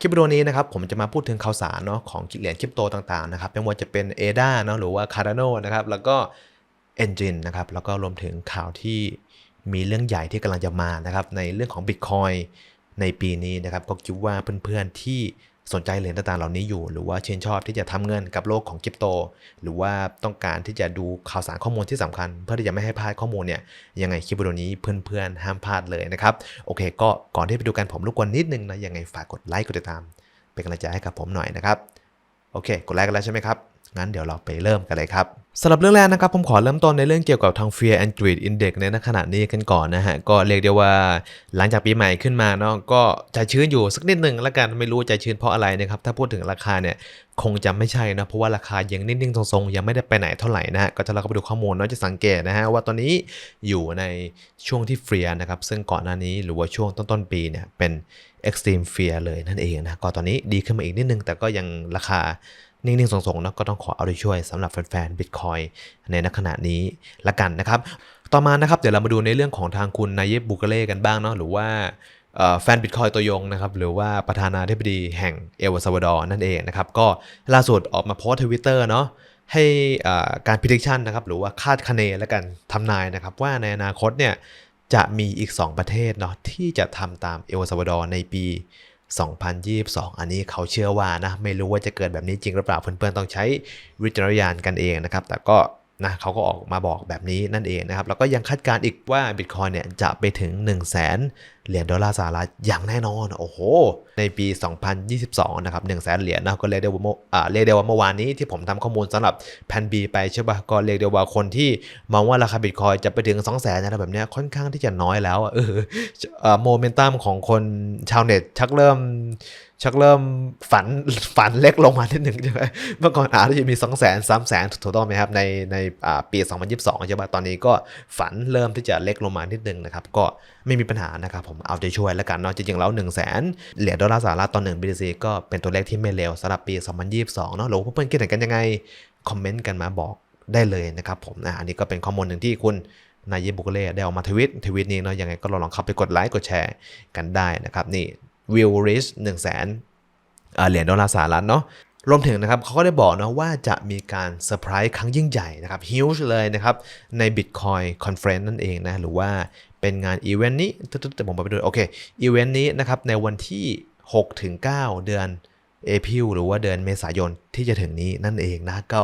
คลิปวิดีโอนี้นะครับผมจะมาพูดถึงข่าวสารเนาะของเหรียญคริปโตต่างๆนะครับไม่ว่าจะเป็น ADA เนาะหรือว่า Cardano นะครับแล้วก็ Engine นะครับแล้วก็รวมถึงข่าวที่มีเรื่องใหญ่ที่กำลังจะมานะครับในเรื่องของ Bitcoin ในปีนี้นะครับก็คิดว่าเพื่อนๆที่ สนใจเหรียญต่างๆเหล่านี้อยู่ หรือว่าเชื่นชอบที่จะทำเงินกับโลกของคริปโต หรือว่าต้องการที่จะดูข่าวสารข้อมูลที่สำคัญ เพื่อที่จะไม่ให้พลาดข้อมูลเนี่ยยังไงคลิปวิดีโอนี้เพื่อนๆห้ามพลาดเลยนะครับโอเค ก็ก่อนที่ไปดูกันผมรบกวนนิดนึงนะยังไงฝากกดไลค์กดติดตาม เป็นกำลังใจให้กับผมหน่อยนะครับโอเค กดไลค์กันแล้วใช่ไหมครับ งั้นเดี๋ยวเราไปเริ่มกันเลยครับสำหรับเรื่องแรกนะครับผมขอเริ่มต้นในเรื่องเกี่ยวกับทาง Fear and Greed Index ในขณะนี้กันก่อนนะฮะ ก็เรียกได้ว่าหลังจากปีใหม่ขึ้นมาเนาะก็ใจชื้นอยู่สักนิดหนึ่งแล้วกันไม่รู้ใจชื้นเพราะอะไรนะครับ ถ้าพูดถึงราคาเนี่ยคงจะไม่ใช่นะ เพราะว่าราคายังนิ่งๆทรงๆ ยังไม่ได้ไปไหนเท่าไหร่นะฮะ ก็จะเราก็ไปดูข้อมูลเนาะจะสังเกตนะฮะว่าตอนนี้อยู่ในช่วงที่เฟียนะครับ ซึ่งก่อนหน้านี้หรือว่าช่วงต้นๆปีเนี่ยเป็น extreme fear เลยนั่นเองนะก็ตอนนี้ดีขึ้นมาอีกนิดนึงแต่ก็ยังราคา นิ่งๆส่งๆเนาะก็ต้องขอเอาใจช่วยสำหรับแฟนๆ Bitcoin ในณขณะนี้ละกันนะครับ ต่อมานะครับเดี๋ยวเรามาดูในเรื่องของทางคุณนายเยบบุกเล่กันบ้างเนาะหรือว่าแฟนบิตคอยตัวยงนะครับหรือว่าประธานาธิบดีแห่งเอลซาวาดอร์นั่นเองนะครับก็ล่าสุดออกมาโพสทวิตเตอร์เนาะให้การพิจิชันนะครับหรือว่าคาดคะเนและกันทำนายนะครับว่าในอนาคตเนี่ยจะมีอีก 2 ประเทศเนาะที่จะทำตามเอลซาวาดอร์ในปี 2022 อันนี้เขาเชื่อว่านะไม่รู้ว่าจะเกิดแบบนี้จริงหรือเปล่าเพื่อนๆต้องใช้วิจารณญาณกันเองนะครับ แต่ก็นะเขาก็ออกมาบอกแบบนี้นั่นเองนะครับ แล้วก็ยังคาดการณ์อีกว่า Bitcoin เนี่ยจะไปถึง 1 0 0 0 0แเหรียญดอลลาร์สหรัฐอย่างแน่นอน โอ้โห ในปี 2022 นะครับ1 0 0 0 0แเหรียญนะก็เรียกได้ว่าอ่าเรียกได้ว่าเมื่อวานนี้ที่ผมทำข้อมูลสำหรับแพนบีไปใช่ปะก็เรียกได้ว่าคนที่มองว่าราคา Bitcoin จะไปถึง 2 0 0 0 0 0อะไรแบบนี้ค่อนข้างที่จะน้อยแล้วเออโมเมนตัมของคนชาวเน็ตชักเริ่มชักเริ่มฝันฝันเล็กลงมาทีหนึ่งใช่ไหมเมื่อก่อนอาจจะมี 2 0 0 0 0 0 3 0 0 0 0ถูกต้องไหมครับในในปี 2022 ใช่ไหมตอนนี้ก็ฝันเริ่มที่จะเล็กลงมานิดนึงนะครับ ก็ไม่มีปัญหานะครับผมเอาใจช่วยแล้วกันเนาะจริงๆแล้ว1 0 0 0 0แสนเหรียญดอลลาร์สหรัฐต่อ1 BTC ก็เป็นตัวเลขที่ไม่เลวสำหรับปี 2022 เนาะหรือเพื่อนๆคิดเห็นกันยังไง คอมเมนต์กันมาบอกได้เลยนะครับผมนะอันนี้ก็เป็นข้อมูลหนึ่งที่คุณนายเยบุกเล่ได้ออกมาทวิตทวิตนี้เนาะยังไงก็ลองเข้าไปกดไลค์กดแชร์กันได้นะครับนี่วิวริชหนึ่งแสนเหรียญดอลลาร์สหรัฐเนาะรวมถึงนะครับเขาก็ได้บอกนะว่าจะมีการเซอร์ไพรส์ครั้งยิ่งใหญ่นะครับฮิวช์เลยนะครับใน Bitcoin Conference นั่นเองนะหรือว่า เป็นงานอีเวนต์นี้ตึ๊ดๆผมไปดูโอเคอีเวนต์นี้นะครับในวันที่6ถึง9เดือนเอพิลหรือว่าเดือนเมษายนที่จะถึงนี้นั่นเองนะก็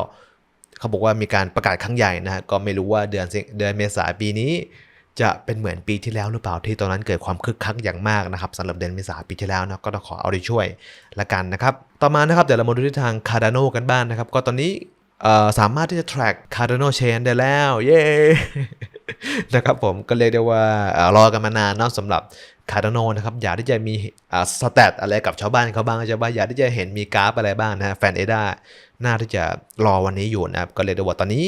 เขาบอกว่ามีการประกาศครั้งใหญ่นะก็ไม่รู้ว่าเดือนเดือนเมษาปีนี้ จะเป็นเหมือนปีที่แล้วหรือเปล่าที่ตอนนั้นเกิดความคึกคักอย่างมากนะครับสำหรับเดือนเมษาปีที่แล้วนะก็ต้องขอเอาใจช่วยละกันนะครับต่อมานะครับเดี๋ยวเรามาดูที่ทาง Cardano กันบ้างนนะครับ ก็ตอนนี้สามารถที่จะ track Cardano Chain ได้แล้ว เย้ นะครับผมก็เรียกได้ว่ารอกันมานานเนาะสำหรับ Cardano นะครับอยากที่จะมีสแตทอะไรกับชาวบ้านเขาบ้างจะว่าอยากที่จะเห็นมีกราฟอะไรบ้างนะแฟนเอดาน่าที่จะรอวันนี้อยู่นะครับ ก็เลยได้ว่าตอนนี้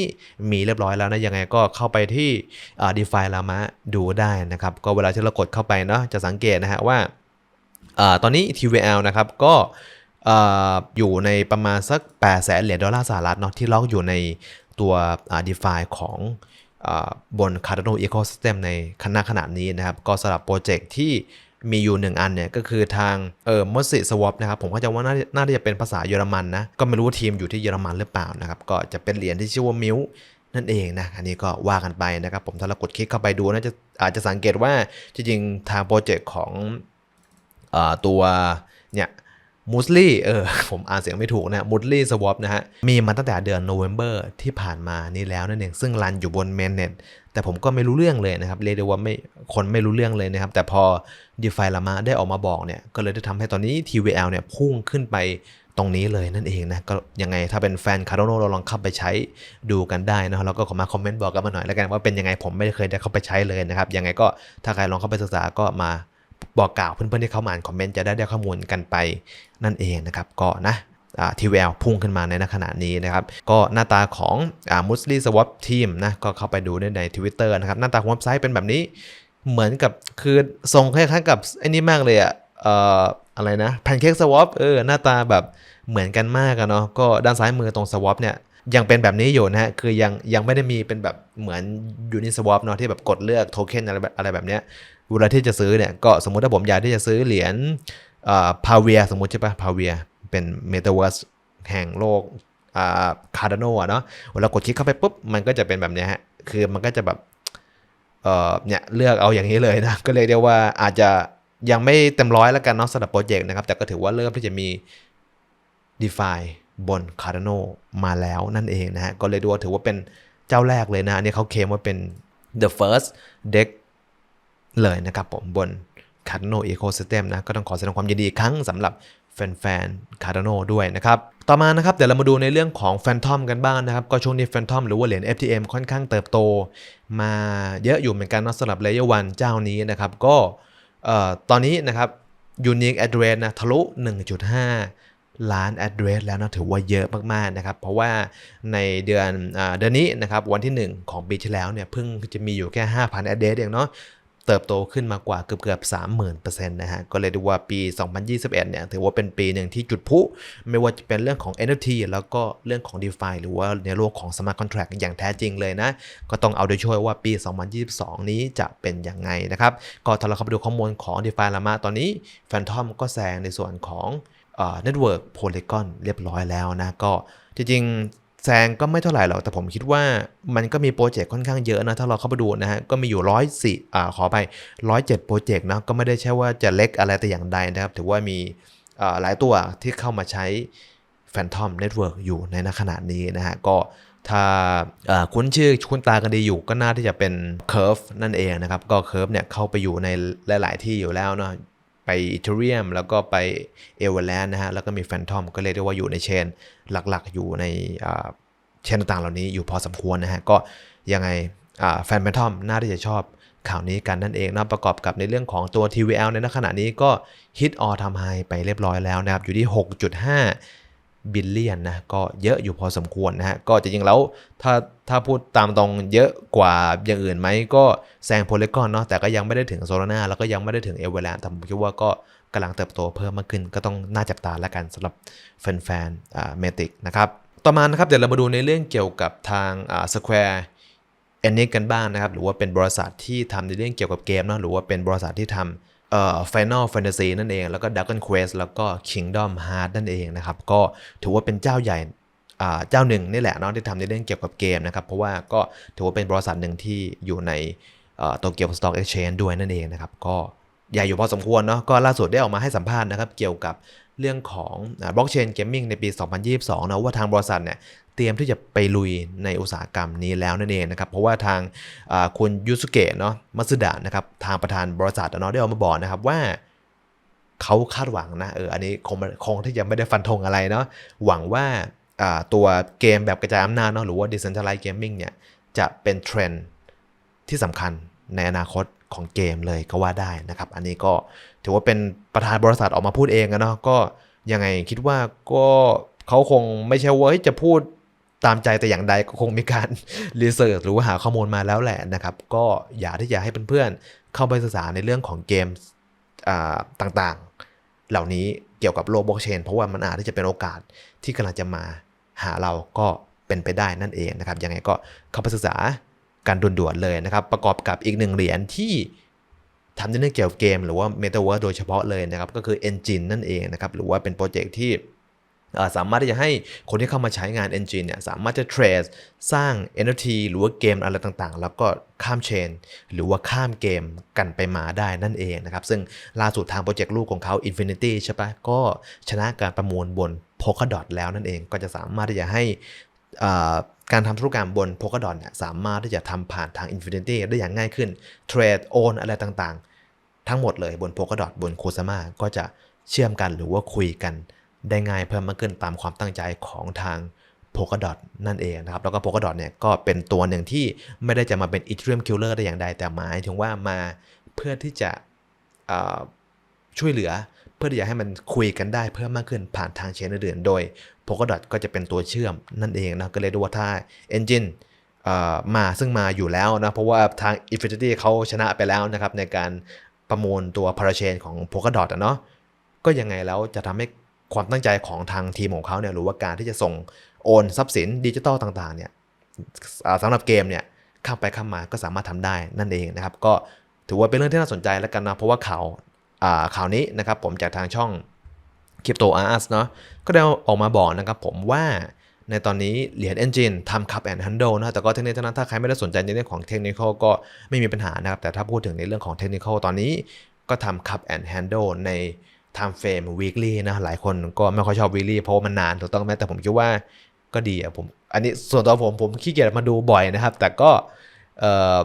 มีเรียบร้อยแล้วนะ ยังไงก็เข้าไปที่ดีฟายลามะดูได้นะครับ ก็เวลาที่เรากดเข้าไปเนาะจะสังเกตนะฮะว่าตอนนี้ TVL นะครับก็อยู่ในประมาณสัก8แสนเหรียญดอลลาร์สหรัฐเนาะที่ล็อกอยู่ในตัว d e f i ของ บน Cardano Ecosystem ในขณะขณะนี้นะครับ ก็สำหรับโปรเจกต์ที่มีอยู่1อันเนี่ยก็คือทางเออมอสิสวอปนะครับ ผมก็จะว่าน่าจะเป็นภาษาเยอรมันนะ ก็ไม่รู้ว่าทีมอยู่ที่เยอรมันหรือเปล่านะครับ ก็จะเป็นเหรียญที่ชื่อว่ามิวนั่นเองนะอันนี้ก็ว่ากันไปนะครับ ผมถ้าเรากดคลิกเข้าไปดูน่าจะอาจจะสังเกตว่าจริงๆทางโปรเจกต์ของอตัวเนี่ย มูสลี่เออผมอ่านเสียงไม่ถูกนะมูสลี่สวอปนะฮะ มีมาตั้งแต่เดือนโนเวม ber ที่ผ่านมานี่แล้วนั่นเอง ซึ่งรันอยู่บนเมนเน็ตแต่ผมก็ไม่รู้เรื่องเลยนะครับ เรียกได้ว่าไม่คนไม่รู้เรื่องเลยนะครับ แต่พอ d e f i ลามาได้ออกมาบอกเนี่ย ก็เลยได้ทำให้ตอนนี้ TVL เนี่ยพุ่งขึ้นไปตรงนี้เลยนั่นเองนะ ก็ยังไงถ้าเป็นแฟน Cardano เราลองเข้าไปใช้ดูกันได้นะแล้วก็ขอมาคอมเมนต์บอกกันมาหน่อยแล้วกันว่าเป็นยังไงผมไม่เคยได้เข้าไปใช้เลยนะครับยังไงก็ถ้าใครลองเข้าไปศึกษาก็มา บอกกล่าวเพื่อนๆที่เข้ามาอ่านคอมเมนต์จะได้ได้ข้อมูลกันไปนั่นเองนะครับก็นะทีวีเอลพุ่งขึ้นมาในขณะนี้นะครับ ก็หน้าตาของมุสลีสวอปทีมนะก็เข้าไปดูได้ใน Twitter นะครับ หน้าตาของเว็บไซต์เป็นแบบนี้ เหมือนกับคือทรงคล้ายๆกับไอ้นี่มากเลยอะเอ่ออะไรนะแพนเค้กสวอปเออหน้าตาแบบเหมือนกันมากอะเนาะก็ด้านซ้ายมือตรงสวอปเนี่ย ยังเป็นแบบนี้อยู่นะฮะ คือยังยังไม่ได้มีเป็นแบบเหมือนยูนิสวอปเนาะที่แบบกดเลือกโทเค็นอะไรแบบอะไรแบบเนี้ยเวลาที่จะซื้อเนี่ย ก็สมมุติถ้าผมอยากที่จะซื้อเหรียญพาเวียสมมุติใช่ปะพาเวียเป็นเมตาเวิร์สแห่งโลกคาร์ดโนอะเนาะเวลากดคลิกเข้าไปปุ๊บ มันก็จะเป็นแบบเนี้ยฮะ คือมันก็จะแบบเอ่อเนี่ยเลือกเอาอย่างนี้เลยนะ ก็เลยเรียกว่าอาจจะยังไม่เต็มร้อยแล้วกันเนาะสำหรับโปรเจกต์นะครับ แต่ก็ถือว่าเริ่มที่จะมี DeFi บน Cardano มาแล้วนั่นเองนะฮะ ก็เลยดูว่าถือว่าเป็นเจ้าแรกเลยนะอันนี้เขาเคลมว่าเป็น the first deck เลยนะครับผมบน Cardano Ecosystem นะ ก็ต้องขอแสดงความยินดีอีกครั้งสำหรับแฟนๆ Cardano ด้วยนะครับ ต่อมานะครับ เดี๋ยวเรามาดูในเรื่องของ Phantom กันบ้างนะครับ ก็ช่วงนี้ Phantom หรือว่าเหรียญ FTM ค่อนข้างเติบโต มาเยอะอยู่เหมือนกันนะสำหรับ Layer 1เจ้านี้นะครับ ก็เอ่อตอนนี้นะครับ Unique Address นะทะลุ 1.5 ล้าน address แล้วนะถือว่าเยอะมากๆนะครับ เพราะว่าในเดือนเดือนนี้นะครับวันที่ 1 ของปีที่แล้วเนี่ยเพิ่งจะมีอยู่แค่ 5,000 address เองเนาะเติบโตขึ้นมากว่าเกือบเกือบ30,000%นะฮะ ก็เลยดูว่าปี 2021 เนี่ย ถือว่าเป็นปีหนึ่งที่จุดพุ ไม่ว่าจะเป็นเรื่องของ NFT แล้วก็เรื่องของ DeFi หรือว่าในโลกของ Smart Contract อย่างแท้จริงเลยนะ ก็ต้องเอาโดยช่วยว่าปี 2022 นี้จะเป็นยังไงนะครับ ก็ถ้าเราเข้าไปดูข้อมูลของ DeFi ละมาตอนนี้ Phantom ก็แซงในส่วนของ เน็ตเวิร์กโพลีกอนเรียบร้อยแล้วนะ ก็จริงๆแซงก็ไม่เท่าไหร่หรอก แต่ผมคิดว่ามันก็มีโปรเจกต์ค่อนข้างเยอะนะ ถ้าเราเข้าไปดูนะฮะ ก็มีอยู่ร้อยสี่อ่าขอไปร้อยเจ็ดโปรเจกต์นะ ก็ไม่ได้ใช่ว่าจะเล็กอะไรแต่อย่างใดนะครับ ถือว่ามีหลายตัวที่เข้ามาใช้ Phantom Network อยู่ในขณะนี้นะฮะ ก็ถ้าอ่าคุ้นชื่อคุ้นตากันดีอยู่ก็น่าที่จะเป็น Curve นั่นเองนะครับ ก็ Curve เนี่ยเข้าไปอยู่ในหลาย ๆ ที่อยู่แล้วเนาะ ไป Ethereum แล้วก็ไป e v e r l a n d นด์นะฮะ แล้วก็มี Phantom ก็เรียกได้ว่าอยู่ในเชนหลักๆ อยู่ในเชนต่างๆเหล่านี้อยู่พอสมควรนะฮะ ก็ยังไงแฟน Phantom น่าที่จะชอบข่าวนี้กันนั่นเองนะประกอบกับในเรื่องของตัว TVL ในขณะนี้ก็ hit all time high ไปเรียบร้อยแล้วนะครับ อยู่ที่ 6.5บิลเลียนนะก็เยอะอยู่พอสมควรนะฮะ ก็จริงๆแล้วถ้า ถ้าพูดตามตรงเยอะกว่าอย่างอื่นไหมก็แซงโพลีกอนเนาะแต่ก็ยังไม่ได้ถึงโซลาร่าแล้วก็ยังไม่ได้ถึงเอเวอร์แลนด์แต่ผมคิดว่าก็กำลังเติบโตเพิ่มมากขึ้น ก็ต้องน่าจับตาแล้วกันสำหรับแฟนๆอ่าเมติกนะครับต่อมานะครับเดี๋ยวเรามาดูในเรื่องเกี่ยวกับทางอ่า Square Enix กันบ้างนะครับ หรือว่าเป็นบริษัทที่ทำในเรื่องเกี่ยวกับเกมเนาะหรือว่าเป็นบริษัทที่ทำเอ่อ Final Fantasy นั่นเอง แล้วก็ Dragon Quest แล้วก็ Kingdom Hearts นั่นเองนะครับ ก็ถือว่าเป็นเจ้าใหญ่ เจ้าหนึ่งนี่แหละเนาะที่ทำในเรื่องเกี่ยวกับเกมนะครับ เพราะว่าก็ถือว่าเป็นบริษัทหนึ่งที่อยู่ในโตเกียวสต็อกเอ็กชแนนด้วยนั่นเองนะครับ ก็ใหญ่อยู่พอสมควรเนาะก็ล่าสุดได้ออกมาให้สัมภาษณ์นะครับ เกี่ยวกับเรื่องของบล็อกเชนเกมมิ่งในปี 2022 นะว่าทางบริษัทเนี่ยเตรียมที่จะไปลุยในอุตสาหกรรมนี้แล้วนั่นเองนะครับ เพราะว่าทางคุณยูสุเกะเนาะมัสดะนะครับทางประธานบริษัทเนาะได้ออกมาบอกนะครับว่าเขาคาดหวังนะเอออันนี้คงคงที่จะไม่ได้ฟันธงอะไรเนาะหวังว่า ตัวเกมแบบกระจายอำนาจเนาะหรือว่า decentralized gaming เนี่ย จะเป็นเทรนด์ที่สำคัญในอนาคตของเกมเลยก็ว่าได้นะครับ อันนี้ก็ถือว่าเป็นประธานบริษัทออกมาพูดเองนะเนาะก็ยังไงคิดว่าก็เขาคงไม่ใช่ว่าจะพูดตามใจแต่อย่างใดก็คงมีการรีเสิร์ชหรือว่าหาข้อมูลมาแล้วแหละนะครับ ก็อย่าที่จะให้เพื่อนๆ เข้าไปศึกษาในเรื่องของเกมต่างๆ เหล่านี้เกี่ยวกับโลกบล็อกเชนเพราะว่ามันอาจที่จะเป็นโอกาสที่กำลังจะมา หาเราก็เป็นไปได้นั่นเองนะครับยังไงก็เข้าไปศึกษาการด่วนๆเลยนะครับ ประกอบกับอีกหนึ่งเหรียญที่ทำในเรื่องเกี่ยวกับเกม หรือว่า Metaverse โดยเฉพาะเลยนะครับ ก็คือ Engine นั่นเองนะครับ หรือว่าเป็นโปรเจกต์ที่ สามารถที่จะให้คนที่เข้ามาใช้งาน Engine เนี่ยสามารถจะเทรดสร้าง NFT หรือว่าเกมอะไรต่างๆ แล้วก็ข้ามเชน หรือว่าข้ามเกมกันไปมาได้นั่นเองนะครับ ซึ่งล่าสุดทางโปรเจกต์ลูกของเขา Infinity ใช่ปะก็ชนะการประมูลบน Polkadot แล้วนั่นเองก็จะสามารถที่จะให้การทำธุรกรรมบน Polkadot เนี่ยสามารถที่จะทำผ่านทาง Infinity ได้อย่างง่ายขึ้นเทรดโอนอะไรต่างๆ ทั้งหมดเลยบน Polkadot บน Kusama ก็จะเชื่อมกันหรือว่าคุยกัน ได้ง่ายเพิ่มมากขึ้นตามความตั้งใจของทาง Polkadot นั่นเองนะครับ แล้วก็ Polkadot เนี่ยก็เป็นตัวหนึ่งที่ไม่ได้จะมาเป็น Ethereum Killer ได้อย่างใดแต่หมายถึงว่ามาเพื่อที่จะช่วยเหลือเพื่อที่จะให้มันคุยกันได้เพิ่มมากขึ้นผ่านทางเชนอื่นโดย Polkadot ก็จะเป็นตัวเชื่อมนั่นเองนะก็เลยดูว่าถ้า Engine มาซึ่งมาอยู่แล้วนะ เพราะว่าทาง Infinity เขาชนะไปแล้วนะครับ ในการประมูลตัว Parachain ของ Polkadot เนาะก็ยังไงแล้วจะทำให้ ความตั้งใจของทางทีมของเขาเนี่ยหรือว่าการที่จะส่งโอนทรัพย์สินดิจิตอลต่างๆเนี่ยสำหรับเกมเนี่ยข้ามไปข้ามมาก็สามารถทำได้นั่นเองนะครับ ก็ถือว่าเป็นเรื่องที่น่าสนใจแล้วกันนะเพราะว่าข่าวข่าวนี้นะครับผมจากทางช่อง Crypto Ars เนาะก็ได้ออกมาบอกนะครับผมว่าในตอนนี้เหรียญ Engine ทำ Cup and Handle นะแต่ก็ทั้งนี้ทั้งนั้นถ้าใครไม่ได้สนใจในเรื่องของเทคนิคก็ไม่มีปัญหานะครับ แต่ถ้าพูดถึงในเรื่องของเทคนิคตอนนี้ก็ทำ Cup and Handle ใน time frame weekly นะหลายคนก็ไม่ค่อยชอบ weekly เพราะว่ามันนานถูกต้องไหมแต่ผมคิดว่าก็ดีอะผม อันนี้ส่วนตัวผมผมขี้เกียจมาดูบ่อยนะครับ แต่ก็เออ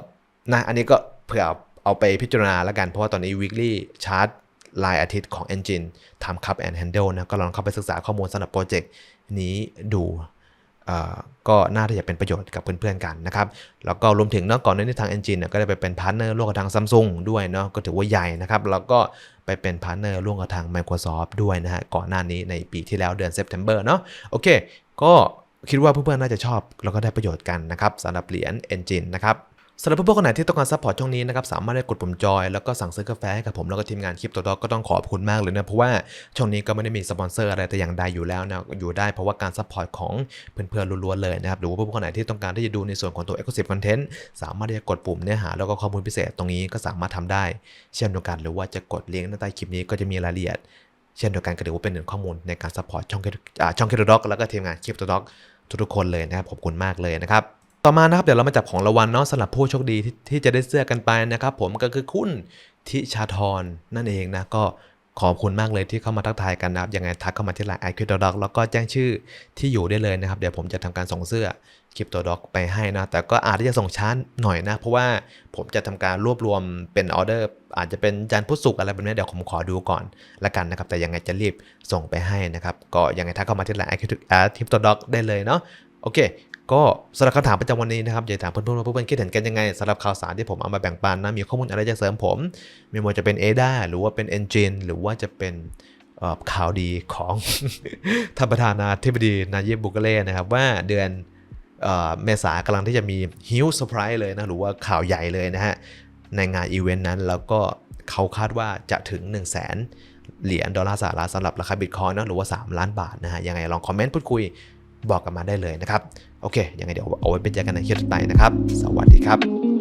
นะอันนี้ก็เผื่อเอาไปพิจารณาแล้วกัน เพราะว่าตอนนี้ weekly chart รายอาทิตย์ของ Engine ทำ Cup and Handle นะก็ลองเข้าไปศึกษาข้อมูลสำหรับโปรเจกต์นี้ดู ก็น่าที่จะเป็นประโยชน์กับเพื่อนๆกันนะครับ แล้วก็รวมถึงเนาะก่อนหน้านี้ทาง Engine เนี่ยก็ได้ไปเป็นพาร์ทเนอร์ร่วมกับทางซัมซุงด้วยเนาะก็ถือว่าใหญ่นะครับ แล้วก็ไปเป็นพาร์ทเนอร์ร่วมกับทาง Microsoft ด้วยนะฮะก่อนหน้านี้ในปีที่แล้วเดือน September เนาะโอเค ก็คิดว่าเพื่อนๆน่าจะชอบ แล้วก็ได้ประโยชน์กันนะครับสำหรับเหรียญ Engine นะครับ สำหรับเพื่อนๆคนไหนที่ต้องการซัพพอร์ตช่องนี้นะครับสามารถได้กดปุ่มจอยแล้วก็สั่งซื้อกาแฟให้กับผมแล้วก็ทีมงานคลิปตัวดอกก็ต้องขอบคุณมากเลยนะเพราะว่าช่องนี้ก็ไม่ได้มีสปอนเซอร์อะไรแต่อย่างใดอยู่แล้วนะอยู่ได้เพราะว่าการซัพพอร์ตของเพื่อนๆล้วนๆเลยนะครับหรือว่าเพื่อนๆคนไหนที่ต้องการที่จะดูในส่วนของตัว Exclusive Content สามารถที่จะกดปุ่มเนื้อหาแล้วก็ข้อมูลพิเศษตรงนี้ก็สามารถทำได้ เช่นเดียวกันหรือว่าจะกดลิงก์ใต้คลิปนี้ก็จะมีรายละเอียดเช่นเดียวกันก็ถือว่าเป็นหนึ่งข้อมูลในการซัพพอร์ตช่องช่องคิปตัวดอกแล้วก็ทีมงานคลิปตัวดอกทุกๆคนเลยนะครับขอบคุณมากเลยนะครับ ต่อมานะครับเดี๋ยวเรามาจับของรางวัลเนาะสำหรับผู้โชคดีที่ที่จะได้เสื้อกันไปนะครับผมก็คือคุณทิชาธรนั่นเองนะก็ขอบคุณมากเลยที่เข้ามาทักทายกันนะครับยังไงทักเข้ามาที่ไลน์ไอคิวตัวด็อกแล้วก็แจ้งชื่อที่อยู่ได้เลยนะครับ เดี๋ยวผมจะทำการส่งเสื้อคลิปตัวด็อกไปให้นะ แต่ก็อาจจะส่งช้าหน่อยนะ เพราะว่าผมจะทำการรวบรวมเป็นออเดอร์ อาจจะเป็นจานพุธศุกร์อะไรแบบนี้เดี๋ยวผมขอดูก่อนละกันนะครับ แต่ยังไงจะรีบส่งไปให้นะครับ ก็ยังไงทักเข้ามาที่ไลน์ไอคิวตัวด็อกได้เลยเนาะโอเค ก็สำหรับคำถามประจำวันนี้นะครับอยากถามเพื่อนๆว่าเพื่อนๆคิดเห็นกันยังไงสำหรับข่าวสารที่ผมเอามาแบ่งปันนะมีข้อมูลอะไรจะเสริมผมไม่ว่าจะเป็น ADA หรือว่าเป็น Engine หรือว่าจะเป็นข่าวดีของท่านประธานาธิบดีนายิบบุกเล่นะครับว่าเดือนเอ่อเมษากำลังที่จะมีฮิวส์เซอร์ไพรส์เลยนะหรือว่าข่าวใหญ่เลยนะฮะในงานอีเวนต์นั้นแล้วก็เขาคาดว่าจะถึง 1 0 0 0 0แสนเหรียญดอลลาร์สหรัฐสำหรับราคาบิตคอยน์นะหรือว่า 3 ล้านบาทนะฮะยังไงลองคอมเมนต์พูดคุย บอกกันมาได้เลยนะครับ โอเคยังไงเดี๋ยวเอาไว้เป็นใจกันในคลิปต่อไปนะครับ สวัสดีครับ